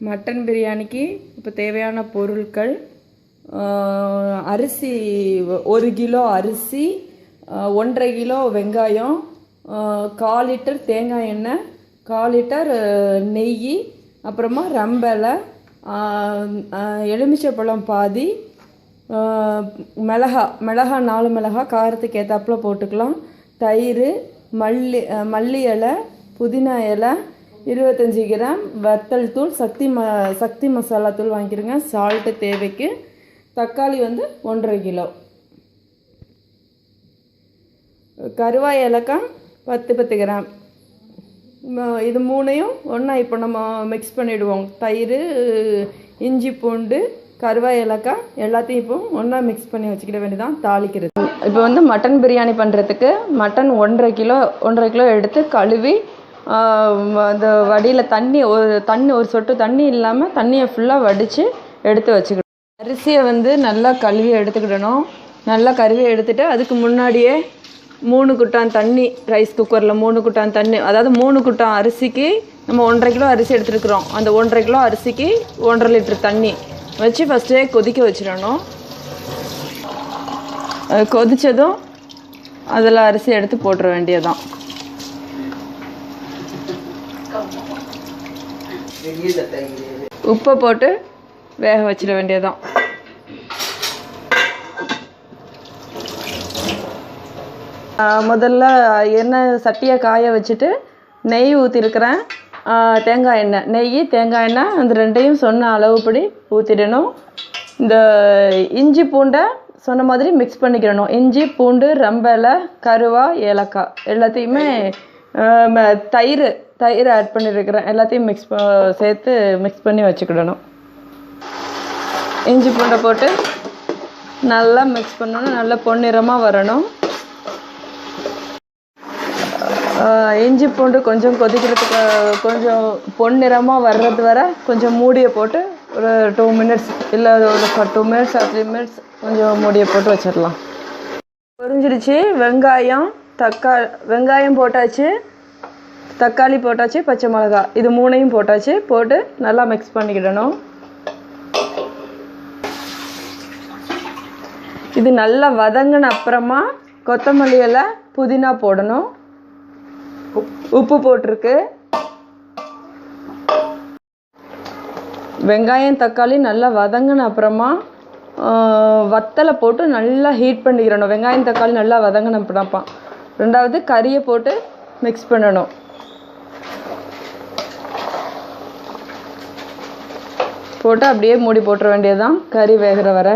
Mutton பிரியாணிக்கு இப்போ தேவையான பொருட்கள் அரிசி ஒரு கிலோ அரிசி ஒன்றரை கிலோ வெங்காயம் கால் லிட்டர் தேங்காய் எண்ணெய் கால் லிட்டர் நெய் அப்புறமா ரம்பலை எலுமிச்சைப்பழம் பாதி மிளகா மிளகா நாலு மிளகா காரத்துக்கு ஏற்றாப்புல போட்டுக்கலாம். தயிர் மல்லி மல்லி இலை புதினா இலை இருபத்தஞ்சி கிராம் வத்தல் தூள் சக்தி ம சக்தி மசாலா தூள் வாங்கிடுங்க சால்ட்டு தேவைக்கு. தக்காளி வந்து ஒன்றரை கிலோ. கருவாய் ஏலக்காய் பத்து பத்து கிராம். இது மூணையும் ஒன்றா இப்போ நம்ம மிக்ஸ் பண்ணிவிடுவோம் தயிர் இஞ்சி பூண்டு கருவாய் ஏலக்காய் எல்லாத்தையும் இப்போ ஒன்றா மிக்ஸ் பண்ணி வச்சுக்கிட வேண்டியதான் தாளிக்கிறது. இப்போ வந்து மட்டன் பிரியாணி பண்ணுறதுக்கு மட்டன் ஒன்றரை கிலோ ஒன்றரை கிலோ எடுத்து கழுவி அந்த வடியில் தண்ணி ஒரு தண்ணி ஒரு சொட்டு தண்ணி இல்லாமல் தண்ணியை ஃபுல்லாக வடித்து எடுத்து வச்சுக்கணும். அரிசியை வந்து நல்லா கழுவி எடுத்துக்கிடணும். நல்லா கழுவி எடுத்துகிட்டு அதுக்கு முன்னாடியே மூணு குட்டான் தண்ணி ரைஸ் குக்கரில் மூணு குட்டான் தண்ணி அதாவது மூணு குட்டான் அரிசிக்கு நம்ம ஒன்றரை கிலோ அரிசி எடுத்துருக்குறோம். அந்த ஒன்றரை கிலோ அரிசிக்கு ஒன்றரை லிட்டர் தண்ணி வச்சு ஃபஸ்ட்டே கொதிக்க வச்சிடணும். கொதித்ததும் அதில் அரிசி எடுத்து போட்டுற வேண்டியதான் உப்பை போட்டு வேக வச்சிட வேண்டியதுதான். முதல்ல எண்ணெய் சட்டியை காய வச்சுட்டு நெய் ஊற்றிருக்கிறேன் தேங்காய் எண்ணெய். நெய் தேங்காய் எண்ணெய் அந்த ரெண்டையும் சொன்ன அளவுப்படி ஊற்றிடணும் இந்த இஞ்சி பூண்டை சொன்ன மாதிரி மிக்ஸ் பண்ணிக்கிடணும். இஞ்சி பூண்டு ரம்பலை கருவா ஏலக்காய். எல்லாத்தையுமே ம- தயிர் தயிர் ஆட் பண்ணியிருக்கிறேன் எல்லாத்தையும் மிக்ஸ் சேர்த்து மிக்ஸ் பண்ணி வச்சுக்கிடணும். இஞ்சி பூண்டை போட்டு நல்லா மிக்ஸ் பண்ணணும். நல்லா பொன்னிறமாக வரணும். இஞ்சி பூண்டு கொஞ்சம் கொதிக்கிறதுக்கு கொஞ்சம் பொன்னிறமாக வர்றது வர கொஞ்சம் மூடியை போட்டு ஒரு டூ மினிட்ஸ் இல்லை ஒரு டூ மினிட்ஸ் த்ரீ மினிட்ஸ் கொஞ்சம் மூடியை போட்டு வச்சிடலாம். பொரிஞ்சிருச்சு? வெங்காயம் தக்காளி வெங்காயம் போட்டாச்சு. தக்காளி போட்டாச்சு பச்சை மிளகா. இது மூணையும் போட்டாச்சு. போட்டு நல்லா மிக்ஸ் பண்ணிக்கிடணும். இது நல்லா வதங்கின அப்புறமா கொத்தமல்லி இலை புதினா போடணும். உப்பு போட்டிருக்கு. வெங்காயம் தக்காளி நல்லா வதங்கின அப்புறமா வத்தலை போட்டு நல்லா ஹீட் பண்ணிக்கிறணும் வெங்காயம் தக்காளி நல்லா வதங்கின அப்புறமா ரெண்டாவது கறியை போட்டு மிக்ஸ் பண்ணணும். போட்டு அப்படியே மூடி போட்டுற வேண்டியதுதான். கறி வேகிற வரை.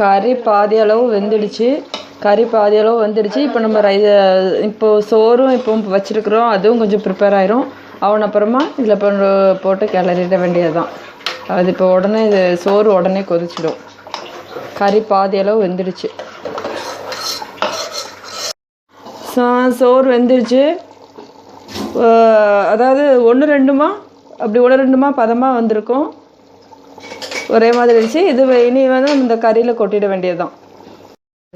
கறி பாதி அளவு வெந்துடுச்சு. கறி பாதி அளவு வந்துடுச்சு. இப்போ நம்ம ரை இப்போ சோறும் இப்போ வச்சுருக்குறோம். அதுவும் கொஞ்சம் ப்ரிப்பேர் ஆயிரும். அவன் அப்புறமா இதில் போட்டு கிளறிட வேண்டியது தான் அது இப்போ உடனே இது சோறு உடனே கொதிச்சிடும். கறி பாதியளவு வெந்துடுச்சு. சா- சோறு வெந்துடுச்சு. அதாவது ஒன்று ரெண்டுமா? அப்படி ஒன்று ரெண்டுமா பதமாக வந்திருக்கும். ஒரே மாதிரி இருந்துச்சு. இது இனி வந்து இந்த கறியில் கொட்டிட வேண்டியதுதான்.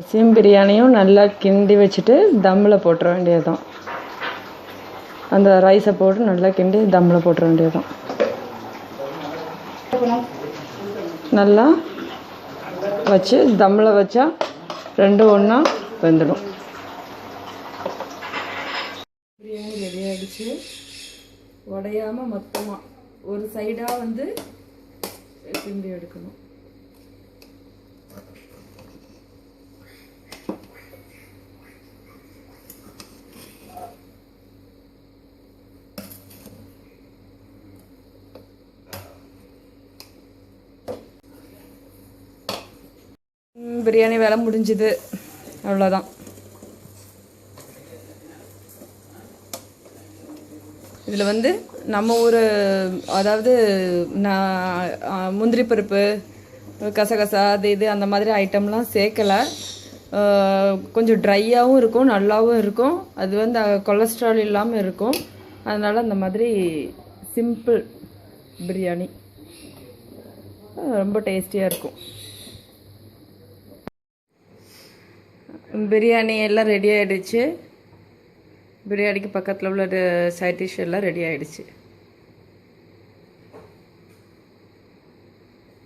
சிம் பிரியாணியும் நல்லா கிண்டி வச்சுட்டு தம்மில் போட்டுற வேண்டியதுதான். அந்த ரைஸை போட்டு நல்லா கிண்டி தம்மில் போட்டுற வேண்டியதுதான். நல்லா வச்சு தம்மில் வச்சா ரெண்டும் ஒன்றா வெந்துடும். பிரியாணி ரெடி ஆகிடுச்சு உடையாமல் மொத்தமாக ஒரு சைடாக வந்து திரும்பி எடுக்கணும் ம், பிரியாணி வேலை முடிஞ்சுது. அவ்வளோதான் இதில் வந்து நம்ம ஊர் அதாவது நான் முந்திரி பருப்பு கசகசா அது இது அந்த மாதிரி ஐட்டம்லாம் சேர்க்கலை. கொஞ்சம் ட்ரையாகவும் இருக்கும் நல்லாவும் இருக்கும். அது வந்து கொலஸ்ட்ரால் இல்லாமல் இருக்கும். அதனால் அந்த மாதிரி சிம்பிள் பிரியாணி. ரொம்ப டேஸ்டியாக இருக்கும். பிரியாணி எல்லாம் ரெடி ஆகிடுச்சு பிரியாணிக்கு பக்கத்தில் உள்ள சைட் டிஷ் எல்லாம் ரெடி ஆகிடுச்சு